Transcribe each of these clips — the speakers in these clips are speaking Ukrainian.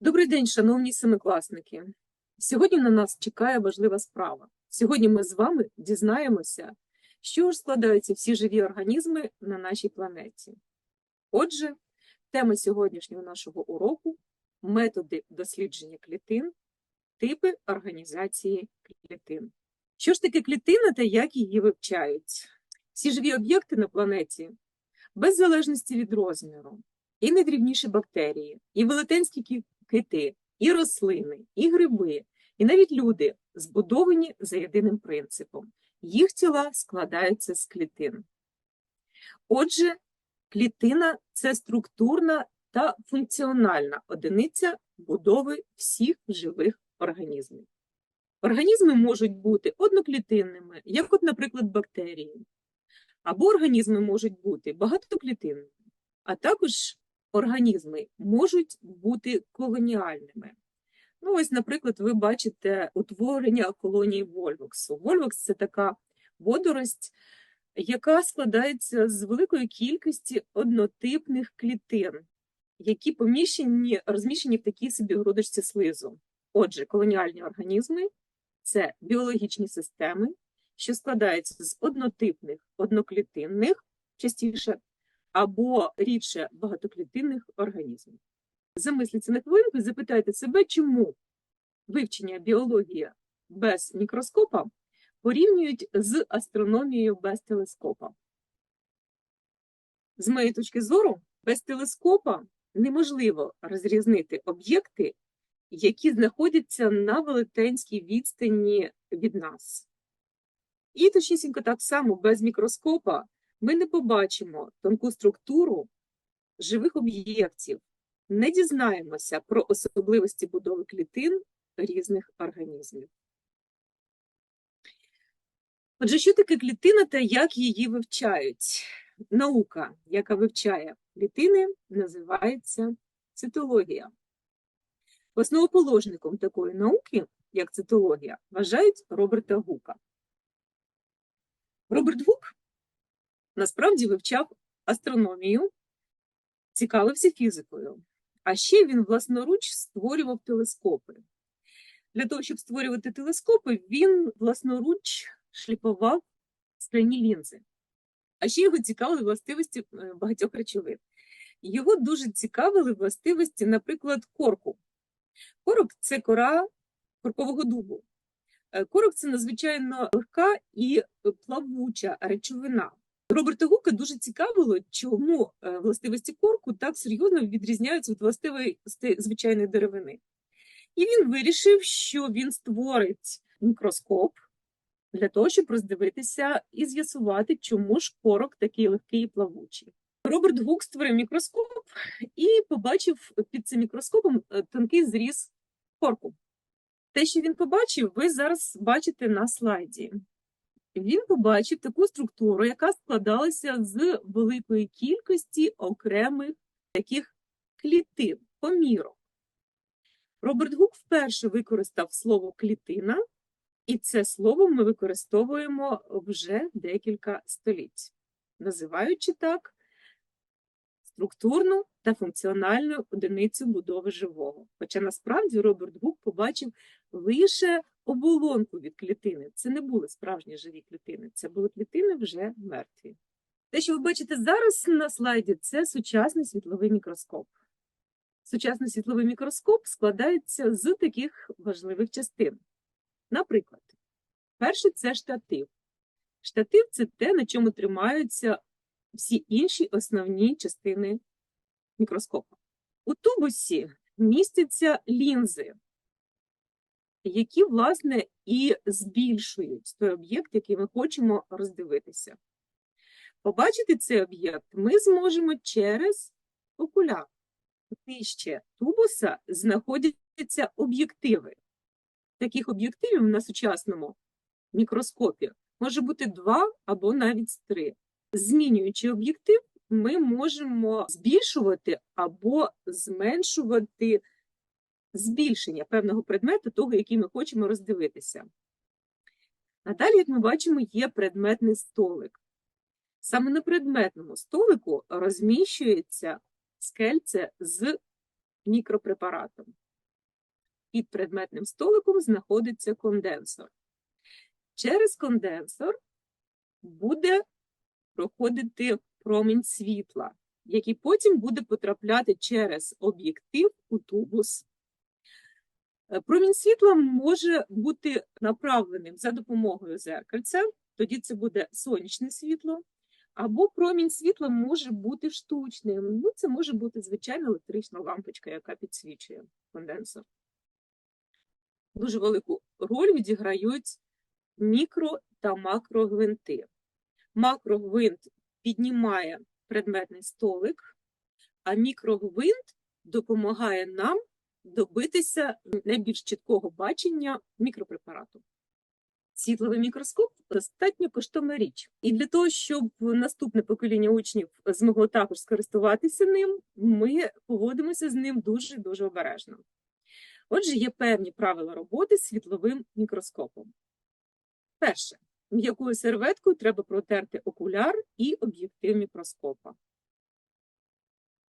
Добрий день, шановні семикласники. Сьогодні на нас чекає важлива справа. Сьогодні ми з вами дізнаємося, що ж складаються всі живі організми на нашій планеті. Отже, тема сьогоднішнього нашого уроку методи дослідження клітин, типи організації клітин. Що ж таке клітина та як її вивчають? Всі живі об'єкти на планеті, без залежності від розміру, і найдрібніші бактерії, і велетенські кі- кити, і рослини, і гриби, і навіть люди збудовані за єдиним принципом. Їх тіла складаються з клітин. Отже, клітина це структурна та функціональна одиниця будови всіх живих організмів. Організми можуть бути одноклітинними, як, от, наприклад, бактерії, або організми можуть бути багатоклітинними, а також організми можуть бути колоніальними. Ну, ось, наприклад, ви бачите утворення колонії Вольвоксу. Вольвокс – це така водорость, яка складається з великої кількості однотипних клітин, які поміщені, розміщені в такій собі грудочці слизу. Отже, колоніальні організми це біологічні системи, що складаються з однотипних одноклітинних, частіше, або рідше багатоклітинних організмів. Замисліться на хвилинку і запитайте себе, чому вивчення біології без мікроскопа порівнюють з астрономією без телескопа. З моєї точки зору, без телескопа неможливо розрізнити об'єкти, які знаходяться на велетенській відстані від нас. І точнісінько так само без мікроскопа ми не побачимо тонку структуру живих об'єктів, не дізнаємося про особливості будови клітин різних організмів. Отже, що таке клітина та як її вивчають? Наука, яка вивчає клітини, називається цитологія. Основоположником такої науки, як цитологія, вважають Роберта Гука. Роберт Гук насправді вивчав астрономію, цікавився фізикою, а ще він власноруч створював телескопи. Для того, щоб створювати телескопи, він власноруч шліфував скляні лінзи. А ще його цікавили властивості е, багатьох речовин. Його дуже цікавили властивості, наприклад, корку. Корок це кора коркового дубу. Е, Корок це надзвичайно легка і плавуча речовина. Роберта Гука дуже цікавило, чому е, властивості корку так серйозно відрізняються від властивостей звичайної деревини. І він вирішив, що він створить мікроскоп для того, щоб роздивитися і з'ясувати, чому ж корок такий легкий і плавучий. Роберт Гук створив мікроскоп і побачив під цим мікроскопом е, тонкий зріз корку. Те, що він побачив, ви зараз бачите на слайді. Він побачив таку структуру, яка складалася з великої кількості окремих таких клітин, помірок. Роберт Гук вперше використав слово клітина, і це слово ми використовуємо вже декілька століть, називаючи так структурну та функціональну одиницю будови живого. Хоча насправді Роберт Гук побачив лише оболонку від клітини. Це не були справжні живі клітини, це були клітини вже мертві. Те, що ви бачите зараз на слайді, це сучасний світловий мікроскоп. Сучасний світловий мікроскоп складається з таких важливих частин. Наприклад, перше це штатив. Штатив це те, на чому тримаються всі інші основні частини мікроскопа. У тубусі містяться лінзи, які, власне, і збільшують той об'єкт, який ми хочемо роздивитися. Побачити цей об'єкт ми зможемо через окуляр. Нижче тубуса знаходяться об'єктиви. Таких об'єктивів на сучасному мікроскопі може бути два або навіть три. Змінюючи об'єктив, ми можемо збільшувати або зменшувати збільшення певного предмету, того, який ми хочемо роздивитися. А далі, як ми бачимо, є предметний столик. Саме на предметному столику розміщується скельце з мікропрепаратом. під предметним столиком знаходиться конденсор. Через конденсор буде проходити промінь світла, який потім буде потрапляти через об'єктив у тубус. Е, Промінь світла може бути направленим за допомогою зеркальця, тоді це буде сонячне світло, або промінь світла може бути штучним. Ну, це може бути звичайна електрична лампочка, яка підсвічує конденсор. Дуже велику роль відіграють мікро та макрогвинти. Макрогвинт піднімає предметний столик, а мікрогвинт допомагає нам добитися найбільш чіткого бачення мікропрепарату. Світловий мікроскоп достатньо коштовна річ. І для того, щоб наступне покоління учнів змогло також скористуватися ним, ми поводимося з ним дуже-дуже обережно. Отже, є певні правила роботи з світловим мікроскопом. Перше, м'якою серветкою треба протерти окуляр і об'єктив мікроскопа.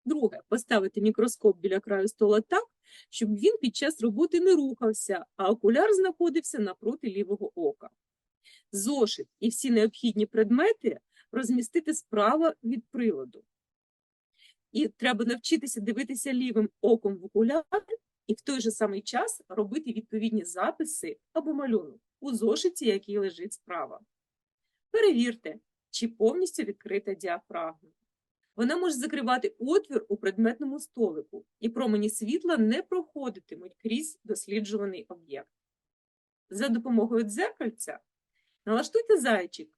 Друге, поставити мікроскоп біля краю стола так, щоб він під час роботи не рухався, а окуляр знаходився напроти лівого ока. Зошит і всі необхідні предмети розмістити справа від приладу. І треба навчитися дивитися лівим оком в окуляр і в той же самий час робити відповідні записи або малюнок у зошиті, який лежить справа. Перевірте, чи повністю відкрита діафрагма. Вона може закривати отвір у предметному столику, і промені світла не проходитимуть крізь досліджуваний об'єкт. За допомогою дзеркальця налаштуйте зайчик.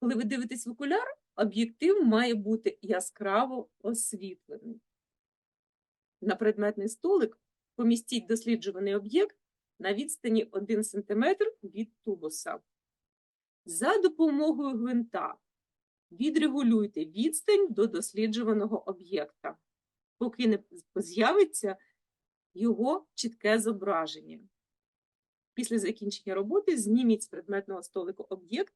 Коли ви дивитесь в окуляр, об'єктив має бути яскраво освітлений. На предметний столик помістіть досліджуваний об'єкт на відстані 1 см від тубуса. За допомогою гвинта відрегулюйте відстань до досліджуваного об'єкта, поки не з'явиться його чітке зображення. Після закінчення роботи зніміть з предметного столику об'єкт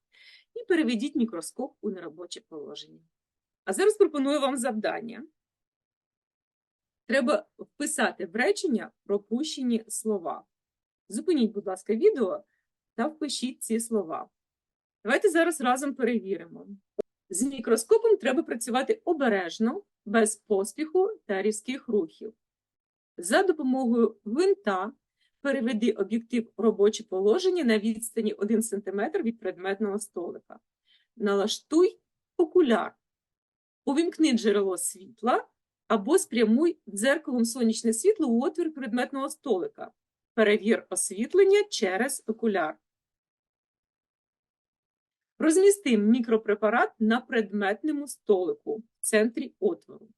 і переведіть мікроскоп у неробоче положення. А зараз пропоную вам завдання. Треба вписати в речення пропущені слова. Зупиніть, будь ласка, відео та впишіть ці слова. Давайте зараз разом перевіримо. З мікроскопом треба працювати обережно, без поспіху та різких рухів. За допомогою гвинта переведи об'єктив у робоче положення на відстані 1 см від предметного столика. Налаштуй окуляр. Увімкни джерело світла або спрямуй дзеркалом сонячне світло у отвір предметного столика. Перевір освітлення через окуляр. Розмісти мікропрепарат на предметному столику в центрі отвору.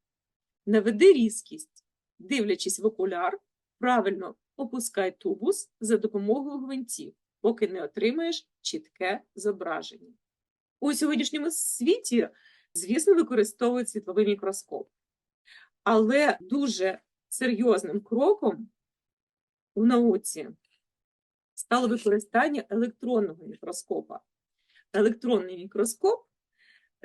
Наведи різкість. Дивлячись в окуляр, правильно опускай тубус за допомогою гвинтів, поки не отримаєш чітке зображення. У сьогоднішньому світі, звісно, використовують світловий мікроскоп. Але дуже серйозним кроком в науці стало використання електронного мікроскопа. Електронний мікроскоп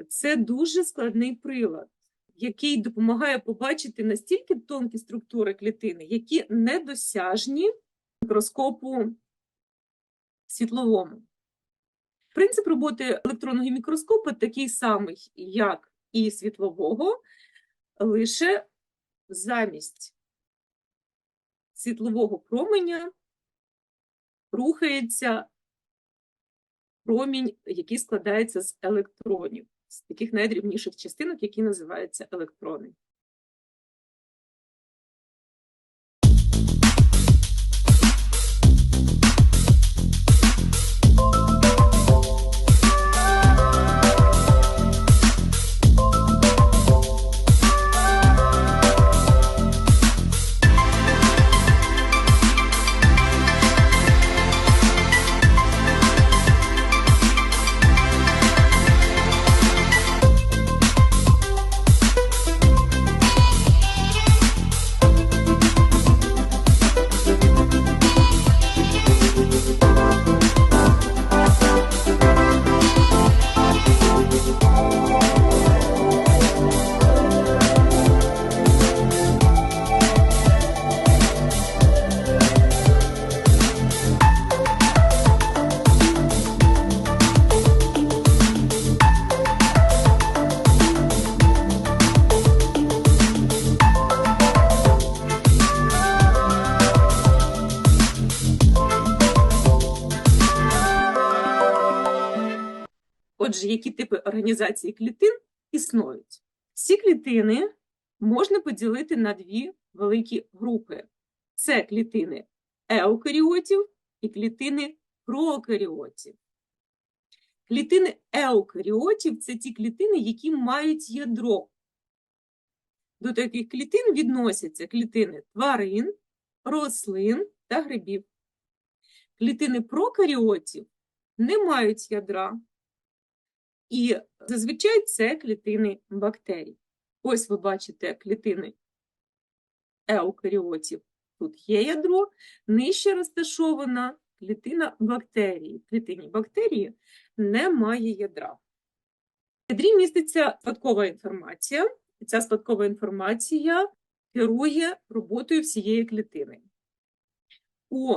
це дуже складний прилад, який допомагає побачити настільки тонкі структури клітини, які недосяжні мікроскопу світловому. Принцип роботи електронного мікроскопу такий самий, як і світлового, лише замість світлового променя рухається промінь, який складається з електронів, з таких найдрібніших частинок, які називаються електрони. Отже, які типи організації клітин існують? Всі клітини можна поділити на дві великі групи. Це клітини еукаріотів і клітини прокаріотів. Клітини еукаріотів – це ті клітини, які мають ядро. До таких клітин відносяться клітини тварин, рослин та грибів. Клітини прокаріотів не мають ядра. І зазвичай це клітини бактерій. Ось ви бачите клітини еукаріотів. Тут є ядро, нижче розташована клітина бактерії. В клітині бактерії немає ядра. В ядрі міститься спадкова інформація, ця спадкова інформація керує роботою всієї клітини. У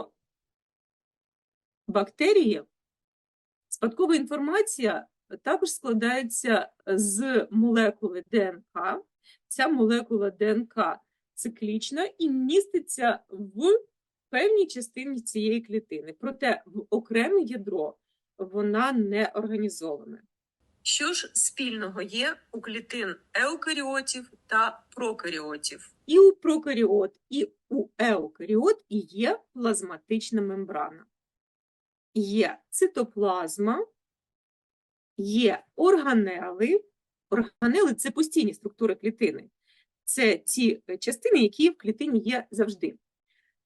бактерії спадкова інформація також складається з молекули ДНК. Ця молекула ДНК циклічна і міститься в певній частині цієї клітини. Проте в окреме ядро вона не організована. Що ж спільного є у клітин еукаріотів та прокаріотів? І у прокаріот, і у еукаріот є плазматична мембрана. Є цитоплазма, є органели. Органели це постійні структури клітини. Це ті частини, які в клітині є завжди.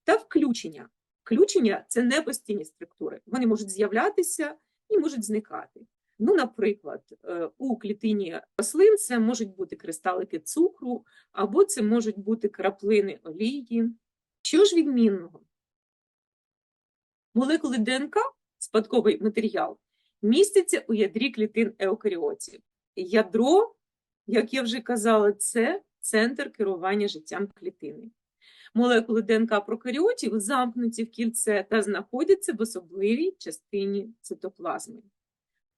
Та включення. Включення це не постійні структури. Вони можуть з'являтися і можуть зникати. Ну, наприклад, е, у клітині рослин це можуть бути кристалики цукру, або це можуть бути краплини олії. Що ж відмінного? Молекули ДНК, спадковий матеріал, містяться у ядрі клітин еукаріотів. Ядро, як я вже казала, це центр керування життям клітини. Молекули ДНК прокаріотів замкнуті в кільце та знаходяться в особливій частині цитоплазми.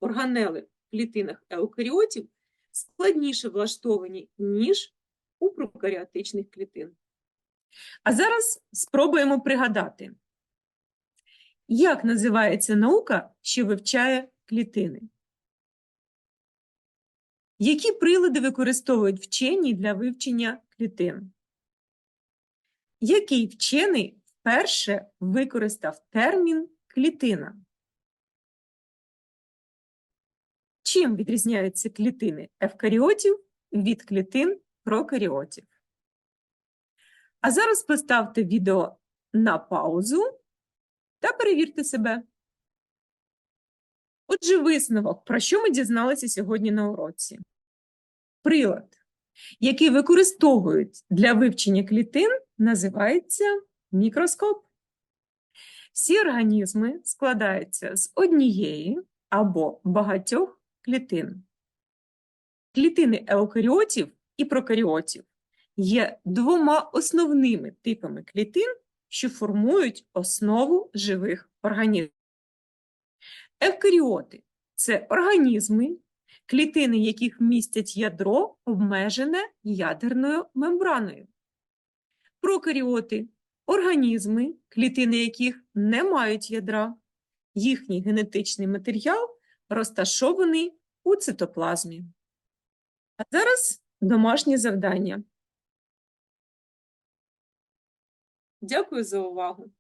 Органели в клітинах еукаріотів складніше влаштовані, ніж у прокаріотичних клітин. А зараз спробуємо пригадати, як називається наука, що вивчає клітини? Які прилади використовують вчені для вивчення клітин? Який вчений вперше використав термін клітина? Чим відрізняються клітини евкаріотів від клітин прокаріотів? А зараз поставте відео на паузу та перевірте себе. Отже, висновок, про що ми дізналися сьогодні на уроці? Прилад, який використовують для вивчення клітин, називається мікроскоп. Всі організми складаються з однієї або багатьох клітин. Клітини еукаріотів і прокаріотів є двома основними типами клітин, що формують основу живих організмів. Евкаріоти це організми, клітини яких містять ядро, обмежене ядерною мембраною. Прокаріоти організми, клітини яких не мають ядра, їхній генетичний матеріал розташований у цитоплазмі. А зараз домашнє завдання. Дякую за увагу!